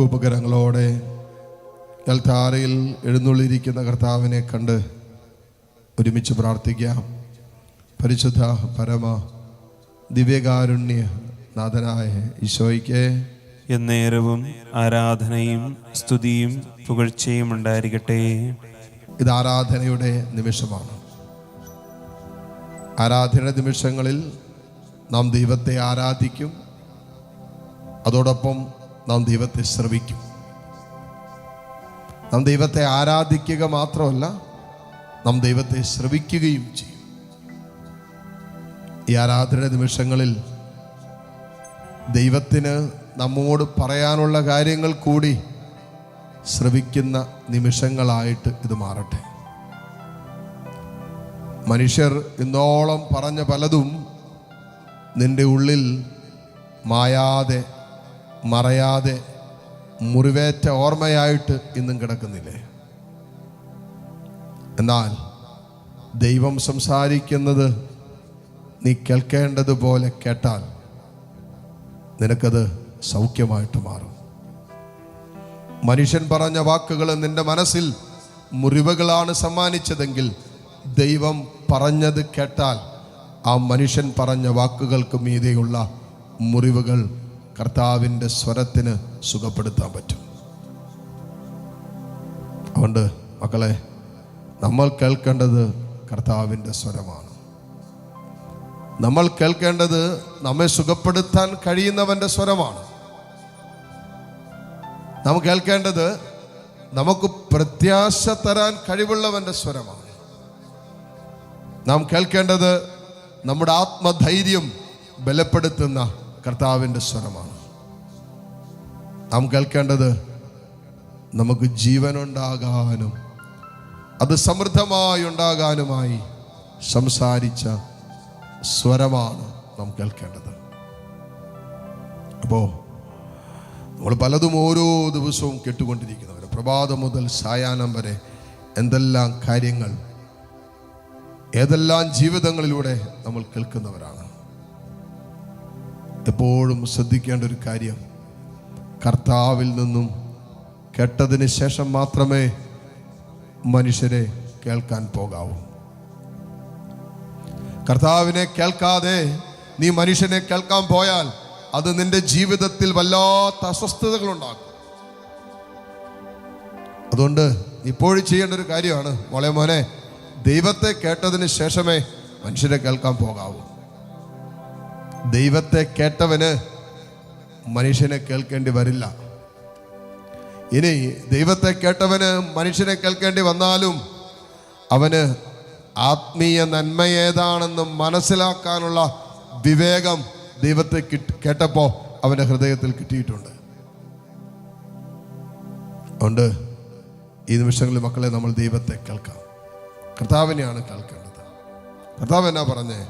കൂപ്പുകരങ്ങളോടെ കൽത്താരയിൽ എഴുന്നള്ളിയിരിക്കുന്ന കർത്താവിനെ കണ്ട് ഒരുമിച്ച് പ്രാർത്ഥിക്കാം. പരിശുദ്ധ പരമ ദിവ്യകാരുണ്യ നാഥനായ ഈശോയ്ക്ക് എന്നേരവും ആരാധനയും സ്തുതിയും പുകഴ്ചയും ഉണ്ടായിരിക്കട്ടെ. ഇത് ആരാധനയുടെ നിമിഷമാണ്. ആരാധന നിമിഷങ്ങളിൽ നാം ദൈവത്തെ ആരാധിക്കും. അതോടൊപ്പം നാം ദൈവത്തെ ശ്രവിക്കും. നാം ദൈവത്തെ ആരാധിക്കുക മാത്രമല്ല നാം ദൈവത്തെ ശ്രവിക്കുകയും ചെയ്യും. ഈ ആരാധന നിമിഷങ്ങളിൽ ദൈവത്തിന് നമ്മോട് പറയാനുള്ള കാര്യങ്ങൾ കൂടി ശ്രവിക്കുന്ന നിമിഷങ്ങളായിട്ട് ഇത് മാറട്ടെ. മനുഷ്യർ ഇന്നോളം പറഞ്ഞ പലതും നിന്റെ ഉള്ളിൽ മായാതെ മറയാതെ മുറിവേറ്റ ഓർമ്മയായിട്ട് ഇന്നും കിടക്കുന്നില്ലേ? എന്നാൽ ദൈവം സംസാരിക്കുന്നത് നീ കേൾക്കേണ്ടതുപോലെ കേട്ടാൽ നിനക്കത് സൗഖ്യമായിട്ട് മാറും. മനുഷ്യൻ പറഞ്ഞ വാക്കുകൾ നിന്റെ മനസ്സിൽ മുറിവുകളാണ് സമ്മാനിച്ചതെങ്കിൽ ദൈവം പറഞ്ഞത് കേട്ടാൽ ആ മനുഷ്യൻ പറഞ്ഞ വാക്കുകൾക്ക് മീതെയുള്ള മുറിവുകൾ കർത്താവിന്റെ സ്വരത്തിന് സുഖപ്പെടുത്താൻ പറ്റും. അതുകൊണ്ട് മക്കളെ നമ്മൾ കേൾക്കേണ്ടത് കർത്താവിന്റെ സ്വരമാണ്. നമ്മൾ കേൾക്കേണ്ടത് നമ്മെ സുഖപ്പെടുത്താൻ കഴിയുന്നവന്റെ സ്വരമാണ്. നാം കേൾക്കേണ്ടത് നമുക്ക് പ്രത്യാശ തരാൻ കഴിവുള്ളവന്റെ സ്വരമാണ്. നാം കേൾക്കേണ്ടത് നമ്മുടെ ആത്മധൈര്യം ബലപ്പെടുത്തുന്ന കർത്താവിന്റെ സ്വരമാണ്. നാം കേൾക്കേണ്ടത് നമുക്ക് ജീവനുണ്ടാകാനും അത് സമൃദ്ധമായി ഉണ്ടാകാനുമായി സംസാരിച്ച സ്വരമാണ് നാം കേൾക്കേണ്ടത്. അപ്പോൾ നമ്മൾ പലതും ഓരോ ദിവസവും കേട്ടുകൊണ്ടിരിക്കുന്നവർ പ്രഭാതം മുതൽ സായാഹ്നം വരെ എന്തെല്ലാം കാര്യങ്ങൾ ഏതെല്ലാം ജീവിതങ്ങളിലൂടെ നമ്മൾ കേൾക്കുന്നവരാണ്. എപ്പോഴും ശ്രദ്ധിക്കേണ്ട ഒരു കാര്യം. കർത്താവിൽ നിന്നും കേട്ടതിന് ശേഷം മാത്രമേ മനുഷ്യരെ കേൾക്കാൻ പോകാവൂ. കർത്താവിനെ കേൾക്കാതെ നീ മനുഷ്യനെ കേൾക്കാൻ പോയാൽ അത് നിന്റെ ജീവിതത്തിൽ വല്ലാത്ത അസ്വസ്ഥതകൾ ഉണ്ടാക്കും അതുകൊണ്ട് ഇപ്പോഴും ചെയ്യേണ്ട ഒരു കാര്യമാണ് മോളെ മോനെ ദൈവത്തെ കേട്ടതിന് ശേഷമേ മനുഷ്യരെ കേൾക്കാൻ പോകാവൂ. ദൈവത്തെ കേട്ടവന് മനുഷ്യനെ കേൾക്കേണ്ടി വരില്ല. ഇനി ദൈവത്തെ കേട്ടവന് മനുഷ്യനെ കേൾക്കേണ്ടി വന്നാലും അവന് ആത്മീയ നന്മ ഏതാണെന്ന് മനസ്സിലാക്കാനുള്ള വിവേകം ദൈവത്തെ കിട്ട് കേട്ടപ്പോൾ അവന്റെ ഹൃദയത്തിൽ കിട്ടിയിട്ടുണ്ട്. അതുകൊണ്ട് ഈ നിമിഷങ്ങളിൽ മക്കളെ നമ്മൾ ദൈവത്തെ കേൾക്കാം. കർത്താവിനെയാണ് കേൾക്കേണ്ടത്. കർത്താവ് എന്നാ പറഞ്ഞേ?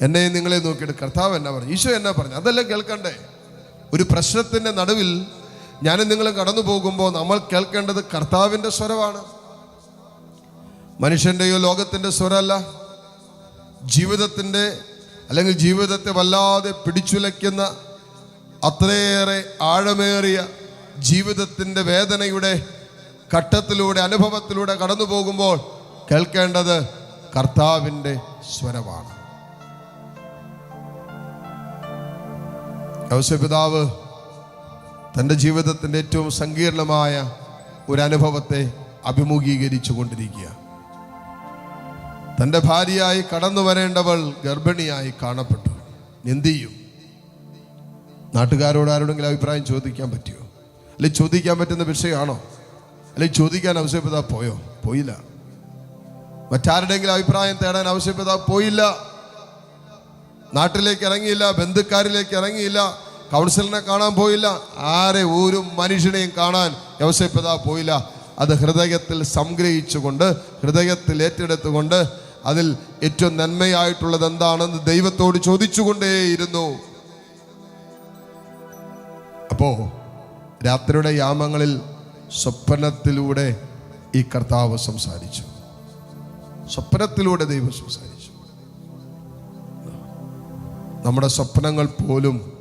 എന്നെയും നിങ്ങളെ നോക്കിയിട്ട് കർത്താവ് എന്നാ പറഞ്ഞു? ഈശോ എന്നാ പറഞ്ഞു? അതെല്ലാം കേൾക്കണ്ടേ? ഒരു പ്രശ്നത്തിന്റെ നടുവിൽ ഞാൻ നിങ്ങൾ കടന്നു പോകുമ്പോൾ നമ്മൾ കേൾക്കേണ്ടത് കർത്താവിന്റെ സ്വരമാണ്. മനുഷ്യന്റെയോ ലോകത്തിന്റെ സ്വരമല്ല ജീവിതത്തിന്റെ അല്ലെങ്കിൽ ജീവിതത്തെ വല്ലാതെ പിടിച്ചുലയ്ക്കുന്ന അത്രയേറെ ആഴമേറിയ ജീവിതത്തിന്റെ വേദനയുടെ ഘട്ടത്തിലൂടെ അനുഭവത്തിലൂടെ കടന്നു പോകുമ്പോൾ കേൾക്കേണ്ടത് കർത്താവിന്റെ സ്വരമാണ്. ഔസപിതാവ് തന്റെ ജീവിതത്തിന്റെ ഏറ്റവും സങ്കീർണമായ ഒരു അനുഭവത്തെ അഭിമുഖീകരിച്ചു കൊണ്ടിരിക്കുക. തന്റെ ഭാര്യയായി കടന്നു വരേണ്ടവൾ ഗർഭിണിയായി കാണപ്പെട്ടു. എന്ത് ചെയ്യും നാട്ടുകാരോട് ആരോടെങ്കിലും അഭിപ്രായം ചോദിക്കാൻ പറ്റുമോ? അല്ലെങ്കിൽ ചോദിക്കാൻ പറ്റുന്ന വിഷയമാണോ? അല്ലെങ്കിൽ ചോദിക്കാൻ ആവശ്യപ്പെതാ പോയോ? പോയില്ല. മറ്റാരുടെങ്കിലും അഭിപ്രായം തേടാൻ ആവശ്യപ്പെതാ പോയില്ല. നാട്ടിലേക്ക് ഇറങ്ങിയില്ല ബന്ധുക്കാരിലേക്ക് ഇറങ്ങിയില്ല. കൗൺസിലറിനെ കാണാൻ പോയില്ല. ആരെ ഒരു മനുഷ്യനെയും കാണാൻ യവസപ്പിതാ പോയില്ല. അത് ഹൃദയത്തിൽ സംഗ്രഹിച്ചുകൊണ്ട് ഹൃദയത്തിൽ ഏറ്റെടുത്തുകൊണ്ട് അതിൽ ഏറ്റവും നന്മയായിട്ടുള്ളത് എന്താണെന്ന് ദൈവത്തോട് ചോദിച്ചുകൊണ്ടേയിരുന്നു. അപ്പോ രാത്രിയുടെ യാമങ്ങളിൽ സ്വപ്നത്തിലൂടെ ഈ കർത്താവ് സംസാരിച്ചു. സ്വപ്നത്തിലൂടെ ദൈവം സംസാരിച്ചു. നമ്മുടെ സ്വപ്നങ്ങൾ പോലും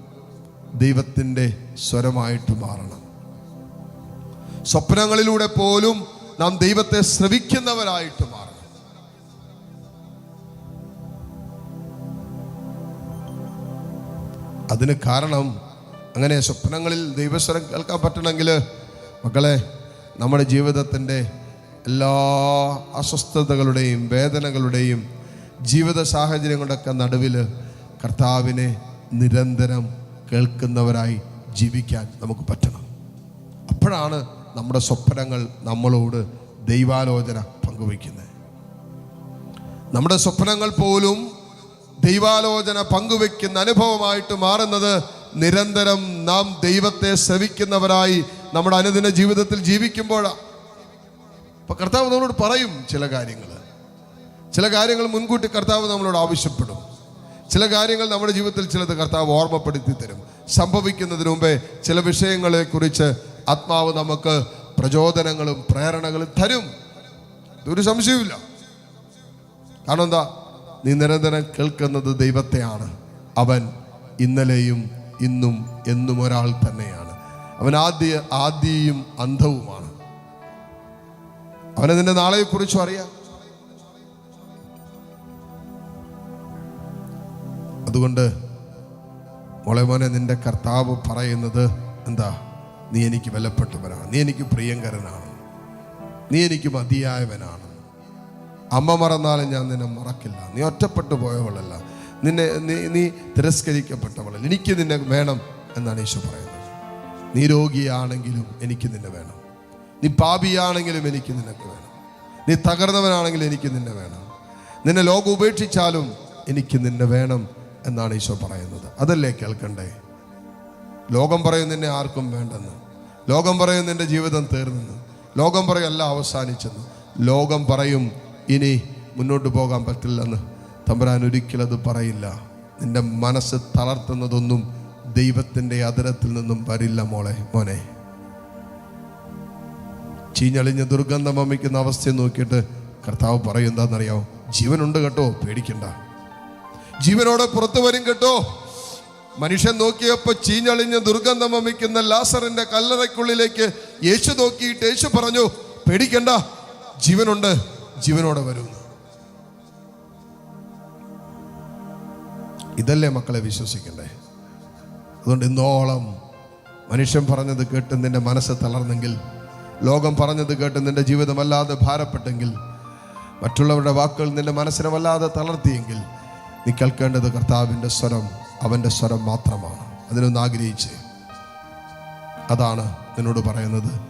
ദൈവത്തിന്റെ സ്വരമായിട്ട് മാറണം. സ്വപ്നങ്ങളിലൂടെ പോലും നാം ദൈവത്തെ ശ്രവിക്കുന്നവരായിട്ട് മാറണം. അതിന് കാരണം അങ്ങനെ സ്വപ്നങ്ങളിൽ ദൈവസ്വരം കേൾക്കാൻ പറ്റണമെങ്കിൽ മക്കളെ നമ്മുടെ ജീവിതത്തിന്റെ എല്ലാ അസ്വസ്ഥതകളുടെയും വേദനകളുടെയും ജീവിത സാഹചര്യങ്ങളുടെയൊക്കെ നടുവിൽ കർത്താവിനെ നിരന്തരം കേൾക്കുന്നവരായി ജീവിക്കാൻ നമുക്ക് പറ്റണം. അപ്പോഴാണ് നമ്മുടെ സ്വപ്നങ്ങൾ നമ്മളോട് ദൈവാലോചന പങ്കുവയ്ക്കുന്നത്. നമ്മുടെ സ്വപ്നങ്ങൾ പോലും ദൈവാലോചന പങ്കുവെക്കുന്ന അനുഭവമായിട്ട് മാറുന്നത് നിരന്തരം നാം ദൈവത്തെ ശ്രവിക്കുന്നവരായി നമ്മുടെ അനുദിന ജീവിതത്തിൽ ജീവിക്കുമ്പോഴാണ് അപ്പൊ കർത്താവ് നമ്മളോട് പറയും ചില കാര്യങ്ങൾ ചില കാര്യങ്ങൾ മുൻകൂട്ടി കർത്താവ് നമ്മളോട് ആവശ്യപ്പെടും. ചില കാര്യങ്ങൾ നമ്മുടെ ജീവിതത്തിൽ ചിലത് കർത്താവ് ഓർമ്മപ്പെടുത്തി തരും. സംഭവിക്കുന്നതിന് മുമ്പേ ചില വിഷയങ്ങളെക്കുറിച്ച് ആത്മാവ് നമുക്ക് പ്രചോദനങ്ങളും പ്രേരണകളും തരും. ഒരു സംശയവുമില്ല. കാരണം എന്താ? നീ നിരന്തരം കേൾക്കുന്നത് ദൈവത്തെയാണ്. അവൻ ഇന്നലെയും ഇന്നും എന്നും ഒരാൾ തന്നെയാണ്. അവൻ ആദ്യ ആദ്യയും അന്ധവുമാണ്. അവനെ നിന്റെ നാളെക്കുറിച്ചും അറിയാം. അതുകൊണ്ട് മോളെ മോനെ നിന്റെ കർത്താവ് പറയുന്നത് എന്താ? നീ എനിക്ക് വിലപ്പെട്ടവനാണ്. നീ എനിക്ക് പ്രിയങ്കരനാണ്. നീ എനിക്ക് മതിയായവനാണ്. അമ്മ മറന്നാലും ഞാൻ നിന്നെ മറക്കില്ല. നീ ഒറ്റപ്പെട്ടു പോയവളല്ല. നിന്നെ നീ നീ തിരസ്കരിക്കപ്പെട്ടവളല്ല. എനിക്ക് നിന്നെ വേണം എന്നാണ് ഈശോ പറയുന്നത്. നീ രോഗിയാണെങ്കിലും എനിക്ക് നിന്നെ വേണം. നീ പാപിയാണെങ്കിലും എനിക്ക് നിനക്ക് വേണം. നീ തകർന്നവനാണെങ്കിലും എനിക്ക് നിന്നെ വേണം. നിന്നെ ലോകം ഉപേക്ഷിച്ചാലും എനിക്ക് നിന്നെ വേണം. എന്നാണ് ഈശോ പറയുന്നത്. അതല്ലേ കേൾക്കണ്ടേ? ലോകം പറയുന്നതിനെ ആർക്കും വേണ്ടെന്ന്. ലോകം പറയും നിന്റെ ജീവിതം തീർന്നെന്ന്. ലോകം പറയും എല്ലാം അവസാനിച്ചെന്ന്. ലോകം പറയും ഇനി മുന്നോട്ട് പോകാൻ പറ്റില്ലെന്ന്. തമ്പുരാൻ ഒരിക്കലും അത് പറയില്ല. നിന്റെ മനസ്സ് തളർത്തുന്നതൊന്നും ദൈവത്തിന്റെ അതിരത്തിൽ നിന്നും വരില്ല മോളെ മോനെ. ചീഞ്ഞളിഞ്ഞ് ദുർഗന്ധം വമിക്കുന്ന അവസ്ഥയെ നോക്കിയിട്ട് കർത്താവ് പറയും എന്താണെന്നറിയാമോ ജീവനുണ്ട് കേട്ടോ പേടിക്കണ്ട. ജീവനോടെ പുറത്തു വരും കേട്ടോ. മനുഷ്യൻ നോക്കിയപ്പോൾ ചീഞ്ഞളിഞ്ഞ് ദുർഗന്ധം വമിക്കുന്ന ലാസറിന്റെ കല്ലറയ്ക്കുള്ളിലേക്ക് യേശു നോക്കിയിട്ട് യേശു പറഞ്ഞു പേടിക്കണ്ട ജീവനുണ്ട് ജീവനോടെ വരുന്നു. ഇതല്ലേ മക്കളെ വിശ്വസിക്കണ്ടേ? അതുകൊണ്ട് ഇന്നോളം മനുഷ്യൻ പറഞ്ഞത് കേട്ട് നിന്റെ മനസ്സ് തളർന്നെങ്കിൽ ലോകം പറഞ്ഞത് കേട്ട് നിന്റെ ജീവിതം വല്ലാതെ ഭാരപ്പെട്ടെങ്കിൽ മറ്റുള്ളവരുടെ വാക്കുകൾ നിന്റെ മനസ്സിനെ വല്ലാതെ തളർത്തിയെങ്കിൽ നീ കേൾക്കേണ്ടത് കർത്താവിന്റെ സ്വരം അവന്റെ സ്വരം മാത്രമാണ്. അതിനൊന്ന് ആഗ്രഹിച്ച്. അതാണ് നിന്നോട് പറയുന്നത്.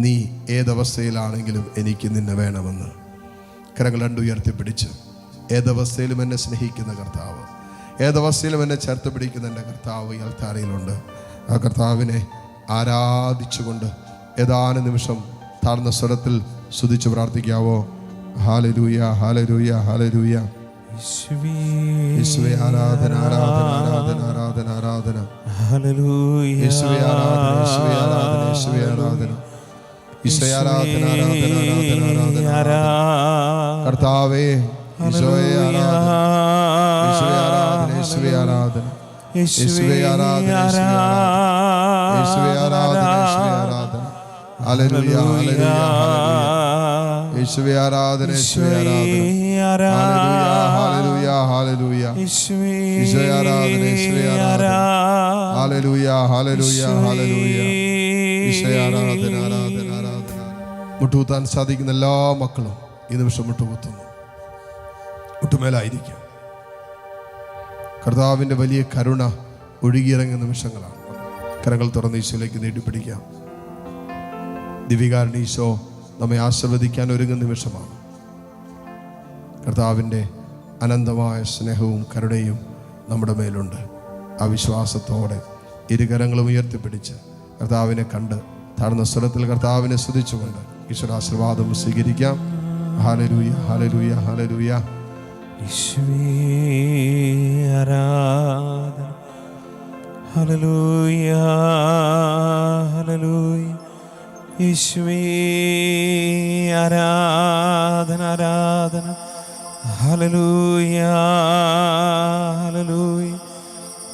നീ ഏതവസ്ഥയിലാണെങ്കിലും എനിക്ക് നിന്നെ വേണമെന്ന്. കരങ്ങൾ രണ്ടു ഉയർത്തിപ്പിടിച്ച് ഏതവസ്ഥയിലും എന്നെ സ്നേഹിക്കുന്ന കർത്താവ്. ഏതവസ്ഥയിലും എന്നെ ചേർത്ത് പിടിക്കുന്ന എന്റെ കർത്താവ് ഈ അൽത്താരയിലുണ്ട് ആ കർത്താവിനെ ആരാധിച്ചുകൊണ്ട് ഏതാനും നിമിഷം താഴ്ന്ന സ്വരത്തിൽ സ്തുതിച്ച് പ്രാർത്ഥിക്കാവോ? ഹാലരൂയ ഹാലരൂയ ഹാലരൂയ യേശുവേ, ആരാധന ആരാധന ആരാധന ആരാധന ആരാധന. യേശുവേ ആരാധന യേശുവേ ആരാധന യേശുവേ ആരാധന. ഈശോയെ ആരാധന ആരാധന ആരാധന ആരാധന കർത്താവേ ഈശോയെ ആരാധന. യേശുവേ ആരാധന. യേശുവേ ആരാധന യേശുവേ ആരാധന. ആരാധന. ഹല്ലേലൂയ ഹല്ലേലൂയ. യേശുവേ ആരാധന യേശുവേ ആരാധന. ആരാധന യേശുവേ ആരാധന ആരാധന. ആരാധന. മുട്ടുകുത്താൻ സാധിക്കുന്ന എല്ലാ മക്കളും ഈ നിമിഷം മുട്ടുകുത്തുന്നു. മുട്ടുമേലായിരിക്കും. കർത്താവിന്റെ വലിയ കരുണ ഒഴുകിയിറങ്ങിയ നിമിഷങ്ങളാണ്. കരങ്ങൾ തുറന്ന് ഈശോയിലേക്ക് നീട്ടിപ്പിടിക്കാം. ദിവികാരൻ ഈശോ നമ്മെ ആശീർവദിക്കാൻ ഒരുങ്ങുന്ന നിമിഷമാണ്. കർത്താവിന്റെ അനന്തമായ സ്നേഹവും കരുണയും നമ്മുടെ മേലുണ്ട്. ആ വിശ്വാസത്തോടെ ഇരുകരങ്ങളും ഉയർത്തിപ്പിടിച്ച് കർത്താവിനെ കണ്ട് താഴ്ന്ന സ്വരത്തിൽ കർത്താവിനെ സ്തുതിച്ചുകൊണ്ട് ഈശ്വരാശീർവാദം സ്വീകരിക്കാം. ഹാലരൂയ ഹാലരൂയ ഹാലരൂയ യേശുവേ, ആരാധന. യേശുവേ, ആരാധന ആരാധന. ഹല്ലേലൂയ, ഹല്ലേലൂയ.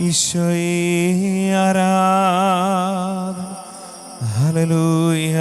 ഈശോയെ ആരാധന. ഹല്ലേലൂയ.